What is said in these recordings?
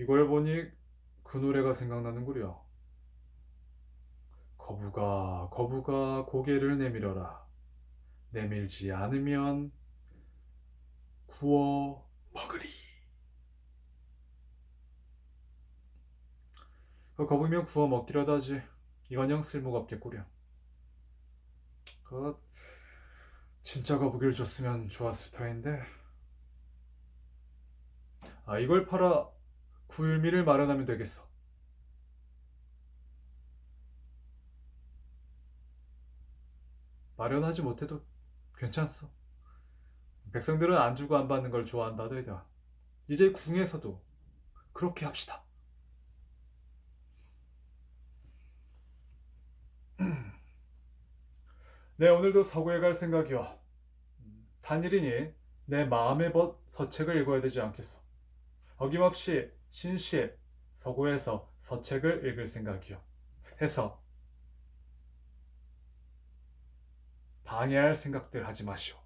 이걸 보니 그 노래가 생각나는구려. 거부가 거부가 고개를 내밀어라. 내밀지 않으면 구워 먹으리. 그 거부면 구워 먹기라다지. 이건 영 쓸모가 없겠구려. 그 진짜 거북이를 줬으면 좋았을 터인데. 아 이걸 팔아 구일미를 마련하면 되겠어. 마련하지 못해도 괜찮소. 백성들은 안 주고 안 받는 걸 좋아한다더이다. 이제 궁에서도 그렇게 합시다. 네, 오늘도 서구에 갈 생각이요. 단일이니 내 마음의 벗 서책을 읽어야 되지 않겠어. 어김없이 신시의 서구에서 서책을 읽을 생각이요. 해서 방해할 생각들 하지 마시오.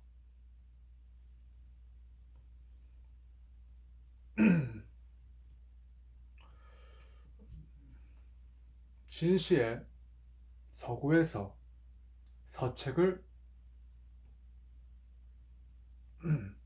신시의 서구에서 서책을